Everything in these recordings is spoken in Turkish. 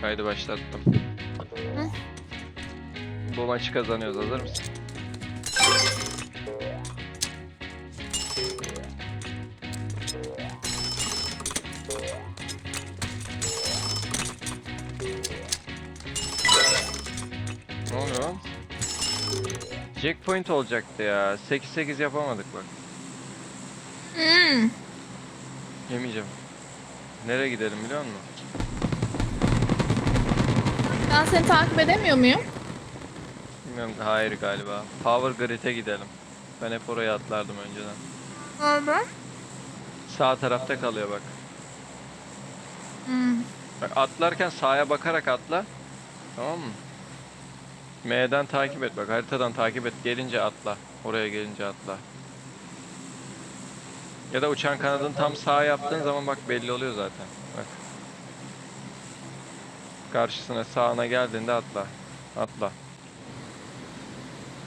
Kaydı başlattım. Bu maçı kazanıyoruz. Hazır mısın? Ne oluyor lan? Checkpoint olacaktı ya. 8-8 yapamadık bak. Hmm. Yemeyeceğim. Nereye gidelim biliyor musun? Ben seni takip edemiyor muyum? Bilmiyorum. Hayır galiba. Power Grid'e gidelim. Ben hep oraya atlardım önceden. Nerede? Sağ tarafta kalıyor bak. Hmm. Bak atlarken sağa bakarak atla. Tamam mı? M'den takip et bak. Haritadan takip et. Gelince atla. Oraya gelince atla. Ya da uçan kanadını tam sağa yaptığın zaman bak belli oluyor zaten. Bak. Karşısına sağına geldiğinde atla. Atla.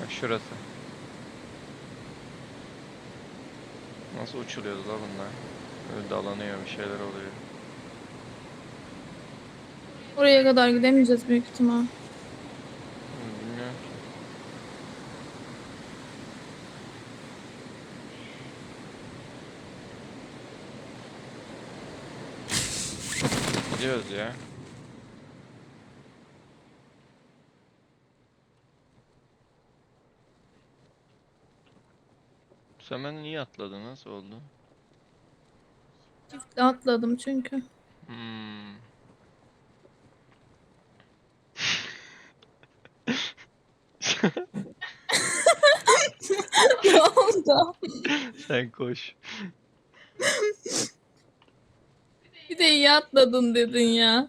Bak şurası. Nasıl uçuluyordu la bunlar? Böyle dalanıyor bir şeyler oluyor. Oraya kadar gidemeyeceğiz büyük ihtimal. Bilmiyorum ki. Gidiyoruz ya. Sen benden iyi atladın. Nasıl oldu? Çiftle atladım çünkü. Hmm. ne oldu? Sen koş. Bir de iyi atladın dedin ya.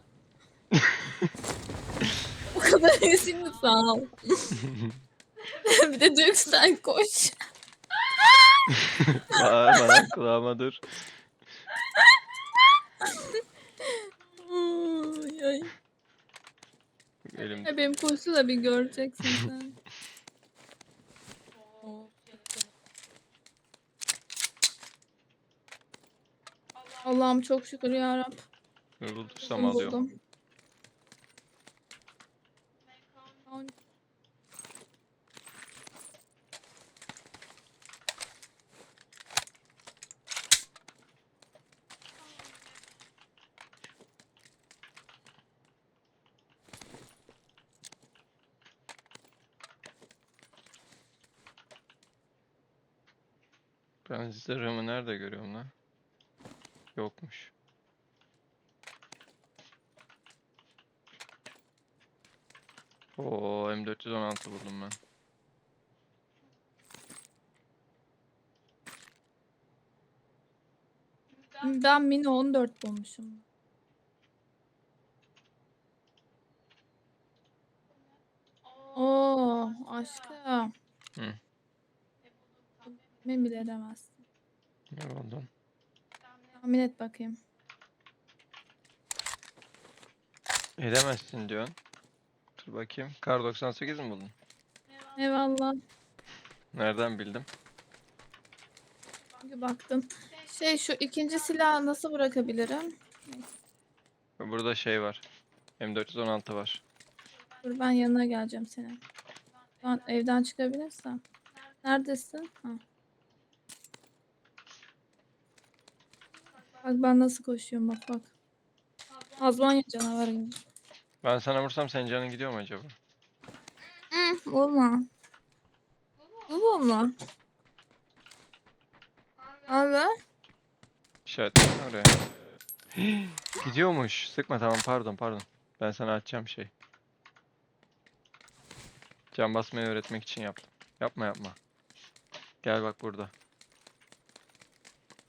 o kadar iyisini sağ ol. bir de diyor ki sen koş. Bağırma lan kulağıma dur. Ay, ay. Elim Ya benim koşu da bir göreceksin sen. Allah'ım çok şükür ya Rab. Bulursam alıyorum. Buldum. Ben zırhımı nerede görüyorum lan? Yokmuş. Oo M416 buldum ben. Ben mini 14 bulmuşum. Oo aşkım. Hı. Tahmin bile edemezsin. Ne oldu? Tahmin et bakayım. Edemezsin diyorsun. Dur bakayım. Kar 98 mi buldun? Eyvallah. Nereden bildim? Bir baktım. Şey şu ikinci silahı nasıl bırakabilirim? Burada şey var. M416 var. Dur ben yanına geleceğim senin. Ben evden çıkabilirsem. Neredesin? Ha. Bak ben nasıl koşuyorum bak bak. Azmanya canavarı gibi. Ben sana vursam senin canın gidiyor mu acaba? Hı, olma. Olma. Abi. İşaretlesene oraya. Gidiyormuş. Sıkma tamam pardon pardon. Ben sana atacağım şey. Can basmayı öğretmek için yaptım. Yapma yapma. Gel bak burada.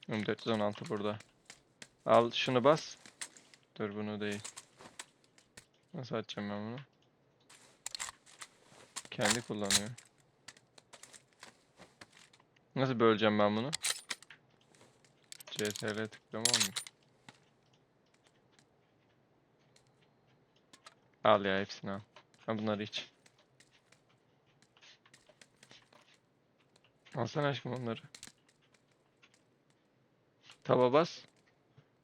M416 burada. Al şunu bas. Dur bunu değil. Nasıl atacağım ben bunu? Kendi kullanıyor. Nasıl böleceğim ben bunu? CTRL tıklama olmuyor. Al ya hepsini al. Ha bunları iç. Alsana aşkım onları. Taba bas.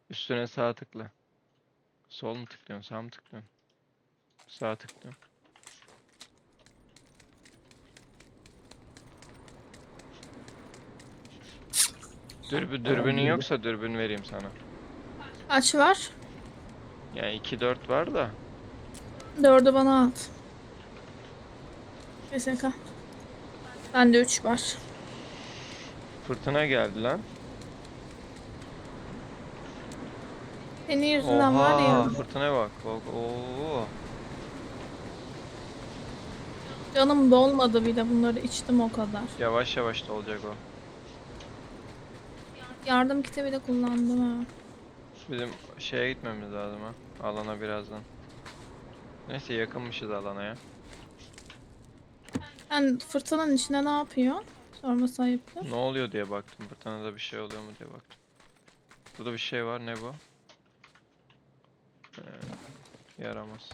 Üstüne sağ tıkla. Sol mu tıklıyorsun? Sağ mı tıklıyorsun? Sağ tıklıyorum. Dürbü, dürbünün yoksa dürbün vereyim sana. Kaç var? Yani 2-4 var da. Dördü bana at. SK. Bende üç var. Fırtına geldi lan. Senin yüzünden var ya. Oha, fırtınaya bak. Bak, Oo. Canım dolmadı bile bunları içtim o kadar. Yavaş yavaş da olacak o. Yardım kiti bile kullandım ha. Bizim şeye gitmemiz lazım ha. Alana birazdan. Neyse yakınmışız alana ya. Sen fırtınanın içinde ne yapıyorsun? Sorması ayıptır. Ne oluyor diye baktım. Fırtınada bir şey oluyor mu diye baktım. Burada bir şey var. Ne bu? Ee, yaramaz.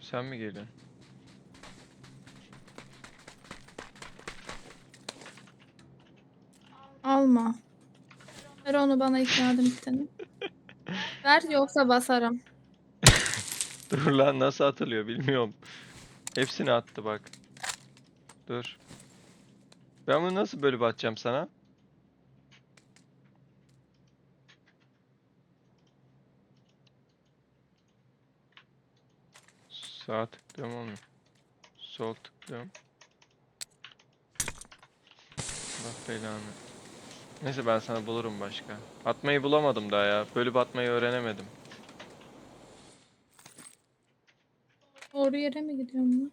Sen mi geliyorsun? Alma. Ver onu bana yardım kitini. Ver yoksa basarım. Dur lan nasıl atılıyor bilmiyorum. Hepsini attı bak. Dur. Ben bunu nasıl bölüp atacağım sana? Sağ tıklıyorum olmuyor. Sol tıklıyorum. Allah belanı. Neyse ben sana bulurum başka. Atmayı bulamadım daha ya. Bölüp atmayı öğrenemedim. Doğru yere mi gidiyorum ben?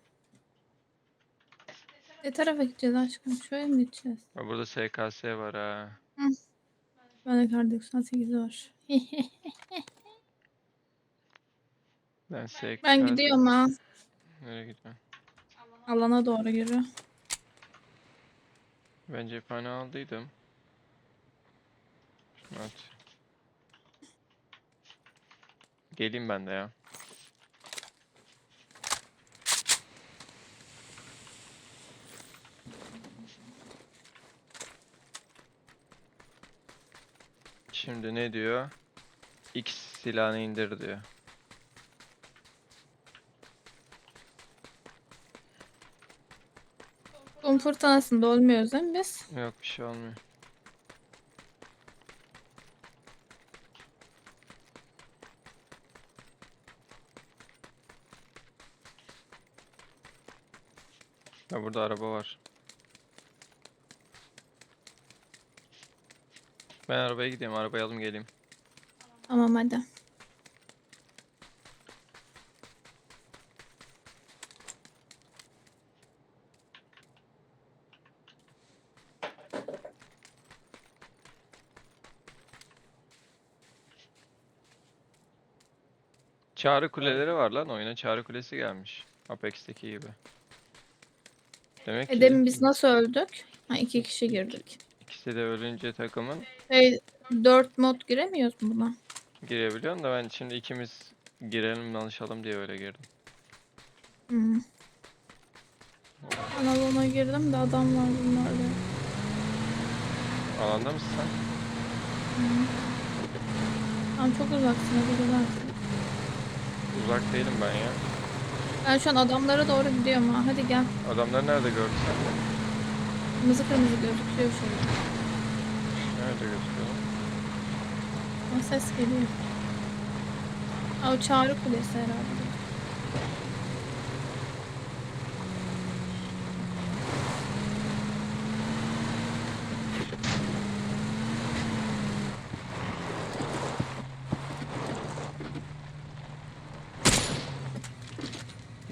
Ne tarafa gideceğiz aşkım? Şöyle mi gideceğiz? Ha, burada SKS var ha. Bende kar 98 var. Ben SKS... ben gidiyorum ha. Nereye gidiyorsun? Alana doğru yürü. Ben cephane aldıydım. Evet. Geleyim ben de ya. Şimdi ne diyor? X silahını indir diyor. Kum fırtınasında olmuyoruz değil mi biz? Yok bir şey olmuyor. Ya burada araba var. Ben arabaya gideyim, arabayı alayım geleyim. Tamam hadi. Çağrı kuleleri var lan oyuna. Çağrı kulesi gelmiş. Apex'teki gibi. Demek E ki demin biz nasıl öldük? Ha iki kişi girdik. ikisi de ölünce takımın Şey, dört mod giremiyoruz mu buna? girebiliyorsun da ben şimdi ikimiz girelim danışalım diye öyle girdim. Hmm. Alana girdim de adam var bunlarda. Alanda mısın sen? Sen çok uzaksın hadi gel artık. Uzak değilim ben ya. Ben şu an adamlara doğru gidiyorum ha. Hadi gel. Adamları nerede gördün sen? Kırmızı kırmızı gözüküyor şöyle. Nerede gözüküyor? Ha, ses geliyor. Ha, o çağrı kulesi herhalde.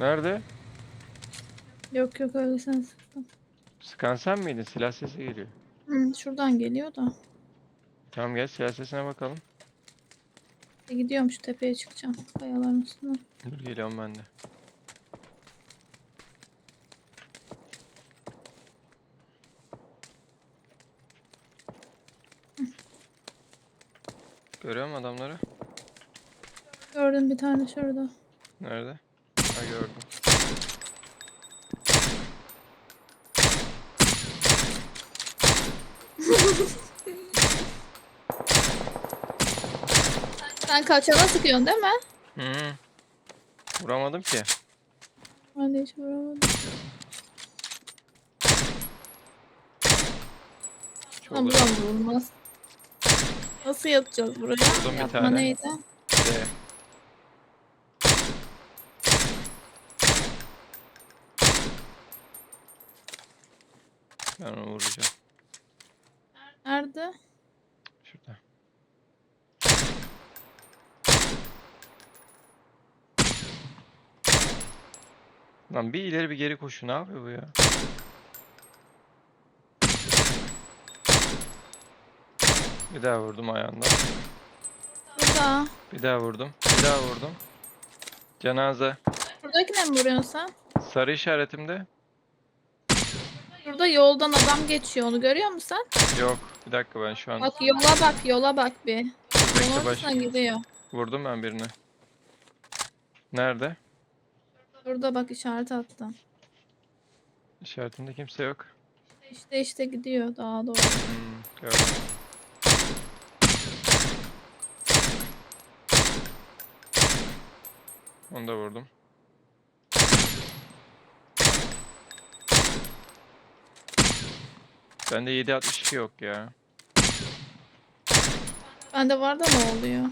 Nerede? Yok yok öyle sen sıktın. Sıkan sen miydin? Silah sesi geliyor. Hı, şuradan geliyor da. Tamam gel silah sesine bakalım. E, gidiyorum şu tepeye çıkacağım. Kayaların üstüne. Dur geliyorum ben de. Görüyor musun adamları? Gördüm bir tane şurada. Nerede? Ha gördüm. Sen kaçana sıkıyorsun değil mi? Hı. Vuramadım ki. Ben de hiç vuramadım. Çok vurulmaz. Nasıl yapacağız buraya? Vurdum bir Yapma tane. neydi? De. Ben onu vuracağım. Nerede? Şurada. Lan bir ileri bir geri koşu ne yapıyor bu ya? Bir daha vurdum ayağından. Burada. Bir daha vurdum. Bir daha vurdum. Cenaze. Buradakine mi vuruyorsun sen? Sarı işaretimde. Burada yoldan adam geçiyor onu görüyor musun sen? Yok. Bir dakika ben şu an Bak yola bak yola bak bir. Yolun baş. gidiyor. Vurdum ben birini. Nerede? Burada bak işaret attım. İşaretimde kimse yok. İşte işte gidiyor daha doğru. Hmm, gördüm. Onu da vurdum. Bende 7.62 yok ya. Bende var da ne oluyor?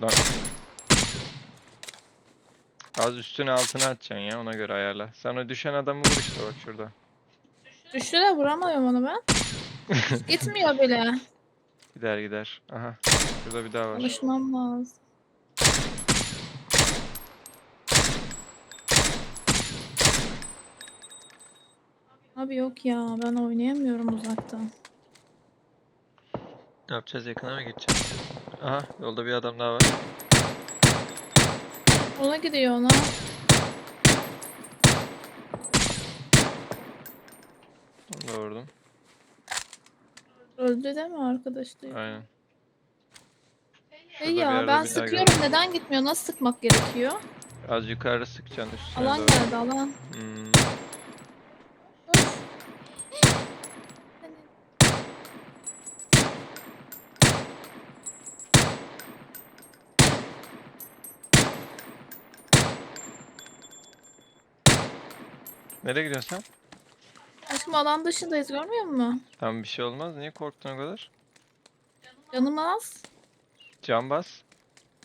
Lan. Az üstüne altına atacaksın ya ona göre ayarla. Sen o düşen adamı vur işte bak şurada. Düştü de vuramıyorum onu ben. Gitmiyor bile. Gider gider. Aha. Şurada bir daha var. Alışmam lazım. Abi yok ya ben oynayamıyorum uzaktan. Ne yapacağız yakına mı gideceğiz? Aha yolda bir adam daha var. Ona gidiyor ona. Onu da vurdum. Öldü değil mi arkadaş diyor. Aynen. Hey Şurada bir ya yerde ben bir daha sıkıyorum neden gitmiyor? Nasıl sıkmak gerekiyor? Az yukarı sıkacaksın üstüne Alan doğru. geldi alan. Hmm. Nereye gidiyorsun sen? Aşkım alan dışındayız görmüyor musun? Tamam bir şey olmaz. Niye korktun o kadar? Canım az. Can bas.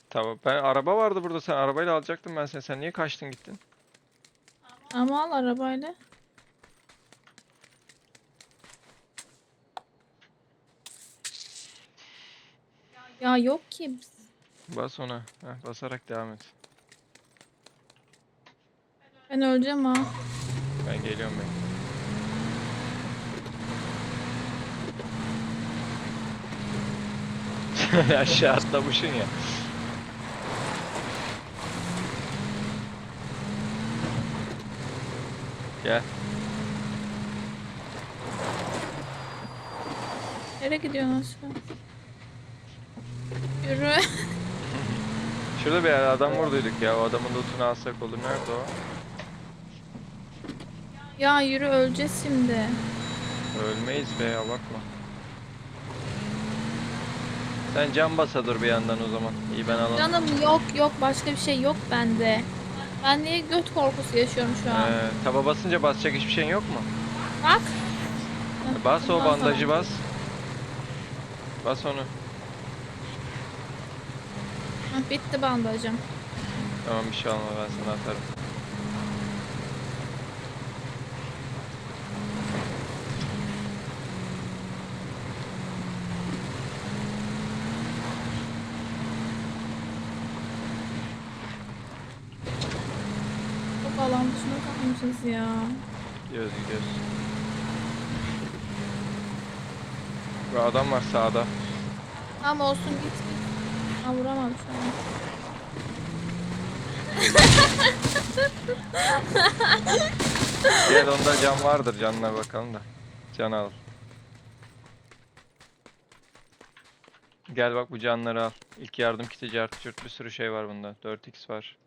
Tamam. Ben araba vardı burada. Sen arabayla alacaktım ben seni. Sen niye kaçtın gittin? Ama al arabayla. Ya yok ki. Bas ona. Heh, basarak devam et. Ben öleceğim ha. Ben geliyorum ben. Aşağı atlamışsın ya. Gel. Nereye gidiyorsun? Yürü. Şurada bir yer adam vurduyduk ya. O adamın lootunu alsak olur. Nerede o? ya yürü öleceğiz şimdi. Ölmeyiz be ya bakma. Sen can basa dur bir yandan o zaman. İyi ben alalım. Canım yok yok başka bir şey yok bende. Ben niye göt korkusu yaşıyorum şu an? Ee, taba basınca basacak hiçbir şeyin yok mu? Bak. Heh, Bas o sonra. bandajı bas. Bas onu. Bitti bandajım. Tamam bir şey olmaz ben sana atarım. Çok alan kalmışız ya. Gidiyoruz gidiyoruz. Bu adam var sağda. Tamam olsun git git. Ha vuramam şu an. Gel onda can vardır canına bakalım da. Can al. Gel bak bu canları al. İlk yardım kiti cart bir sürü şey var bunda. 4x var.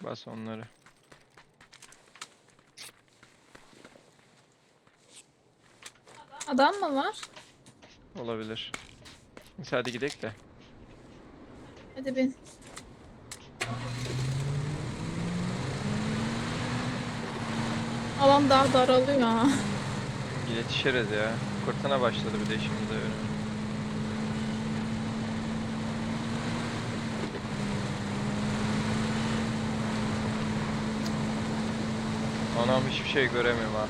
Bas onları. Adam mı var? Olabilir. Neyse hadi gidelim de. Hadi bin. Alan daha daralıyor ha. Yetişiriz ya. Fırtına başladı bir de işimize göre. Anam hiçbir şey göremiyorum ha.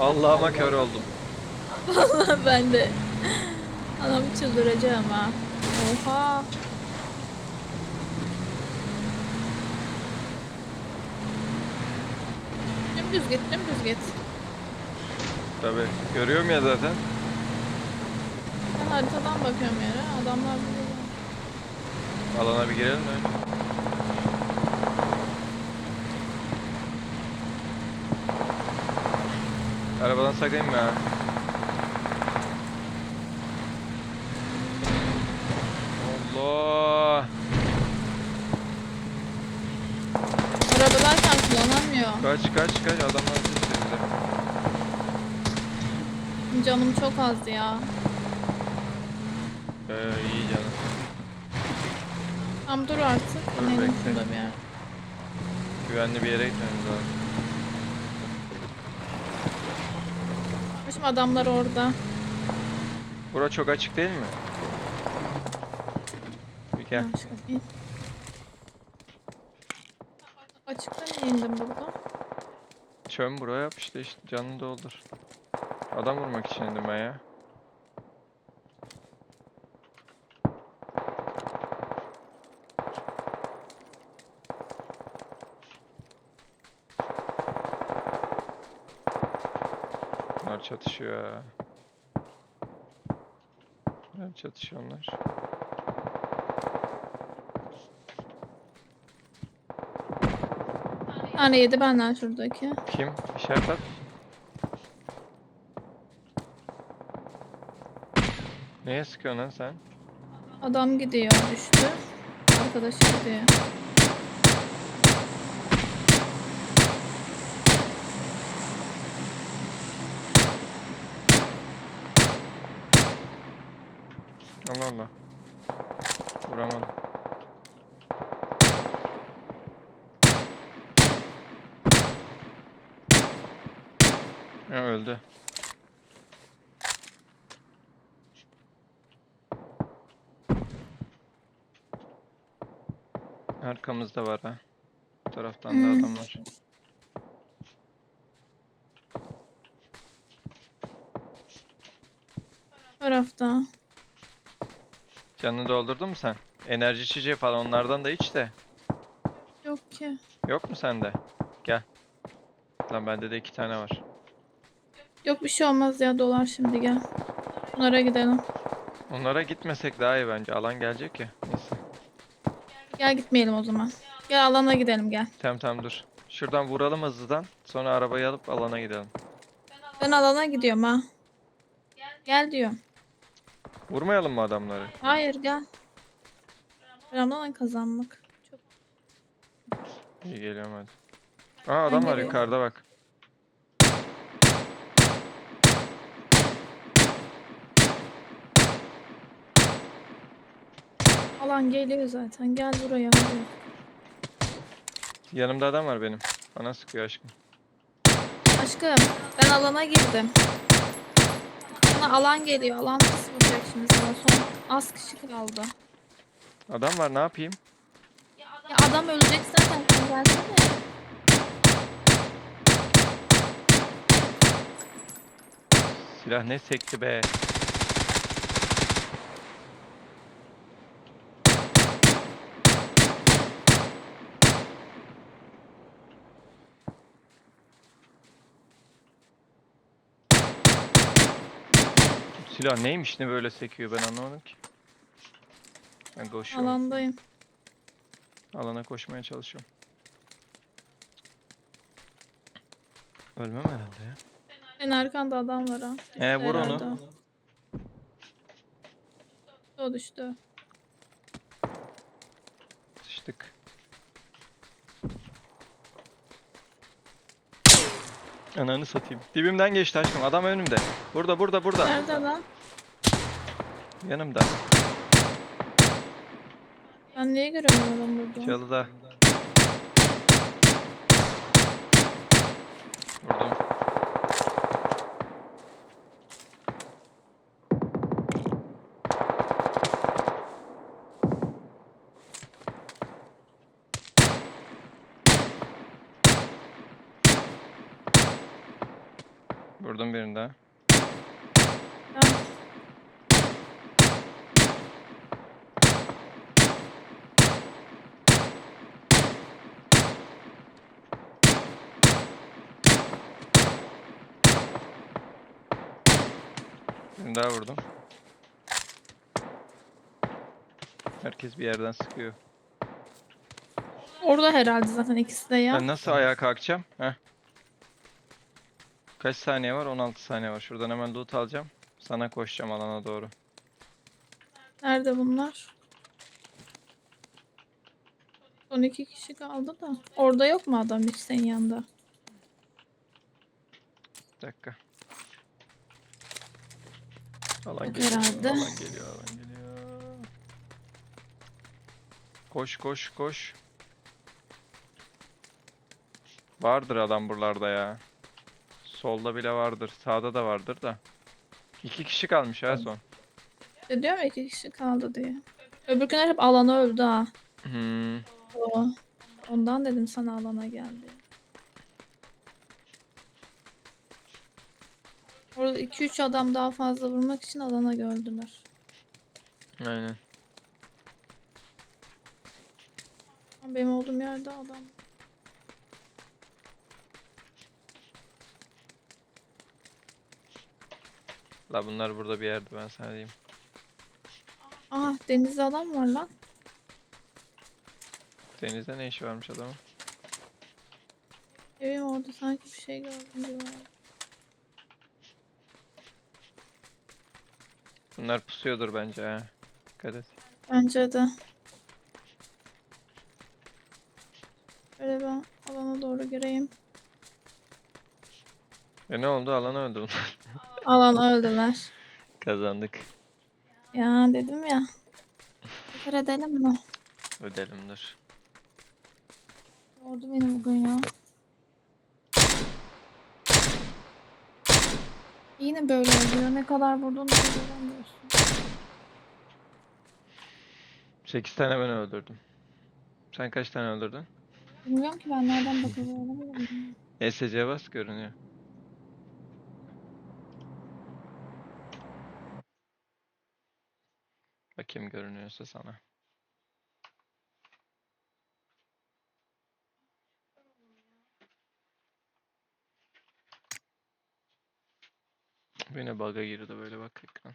Allah'ıma kör oldum. ben de. Anam çıldıracağım ha. Oha. Dümdüz git, dümdüz git. Tabi görüyorum ya zaten. Ben haritadan bakıyorum yere. Adamlar burada. Alana bir girelim mi? Arabadan saklayayım mı ya? Allah! Arabalar kullanamıyor. Kaç kaç kaç adamlar seslendi. Canım çok azdı ya. Ee, iyi canım. Tam dur artık. Dur, bekle. şurada bir yer. Güvenli bir yere gitmemiz lazım. Şimdi adamlar orada. Bura çok açık değil mi? Bir gel. Açıkta niye indim burada? Çöm buraya yap işte, işte canını doldur. Adam vurmak için indim ben ya. Bunlar çatışıyor ya. Nerede çatışıyor onlar? Bir tane yedi benden şuradaki. Kim? İşaret at. Neye sıkıyorsun lan sen? Adam gidiyor düştü. Arkadaşı gidiyor. Allah Allah. Vuramadım. Ha, öldü. Arkamızda var ha. Bu taraftan da Hmm. adam var. Tarafta. Canını doldurdun mu sen? Enerji içeceği falan onlardan da iç de. Yok ki. Yok mu sende? Gel. Lan bende de iki tane var. Yok bir şey olmaz ya dolar şimdi gel. Bunlara gidelim. Onlara gitmesek daha iyi bence. Alan gelecek ya. Neyse. Gel gitmeyelim o zaman. Gel alana gidelim gel. Tamam tamam dur. Şuradan vuralım hızlıdan. Sonra arabayı alıp alana gidelim. Ben alana gidiyorum ha. Gel diyor. Vurmayalım mı adamları? Hayır gel. Önemli kazanmak. Çok İyi geliyorum hadi. Aa adam var geliyorum. yukarıda bak. alan geliyor zaten. Gel buraya. hadi. Yanımda adam var benim. Bana sıkıyor aşkım. Aşkım ben alana girdim. Sana alan geliyor. Alan nasıl vuracak şimdi sana? Son az kişi kaldı. Adam var ne yapayım? Ya adam ölecek zaten. Sen gelsene. Silah ne sekti be. silah neymiş ne böyle sekiyor ben anlamadım ki. Ben koşuyorum. Alandayım. Alana koşmaya çalışıyorum. Ölmem herhalde ya. En arkanda adam var ha. Ee vur Herhalde. onu. O düştü. Sıçtık. Ananı satayım. Dibimden geçti aşkım. Adam önümde. Burada burada burada. Nerede lan? Yanımda. Ben niye göremiyorum burada? Çalıda. Vurdum. Vurdum birini daha. Ben- Birini daha vurdum. Herkes bir yerden sıkıyor. Orada herhalde zaten ikisi de ya. Ben nasıl ayağa kalkacağım? Heh. Kaç saniye var? 16 saniye var. Şuradan hemen loot alacağım. Sana koşacağım alana doğru. Nerede bunlar? Son iki kişi kaldı da. Orada yok mu adam hiç senin yanında? Bir dakika. Alan Yok geliyor. herhalde. Alan geliyor. Alan geliyor. Koş koş koş. Vardır adam buralarda ya. Solda bile vardır. Sağda da vardır da. İki kişi kalmış ha son. İşte diyorum ya iki kişi kaldı diye. Öbürküler hep alana öldü ha. Hmm. O. Ondan dedim sana alana geldi. Orada 2-3 adam daha fazla vurmak için alana gördüler. Aynen. Benim olduğum yerde adam. La bunlar burada bir yerde ben sana diyeyim. Aa denizde adam var lan. Denizde ne işi varmış adamın? Evim orada sanki bir şey gördüm diyorlar. Bunlar pusuyordur bence ha. Dikkat et. Bence de. Böyle ben alana doğru gireyim. E ne oldu? Alan öldü bunlar. Alan öldüler. Kazandık. Ya dedim ya. Tekrar edelim mi? Ödelimdir. Oldu benim bugün ya. Yine böyle oluyor. Ne kadar vurduğunu göremiyorsun. 8 tane ben öldürdüm. Sen kaç tane öldürdün? Bilmiyorum ki ben nereden bakıyorum. ESC bas görünüyor. Bakayım görünüyorsa sana. Yine bug'a girdi böyle bak ekran.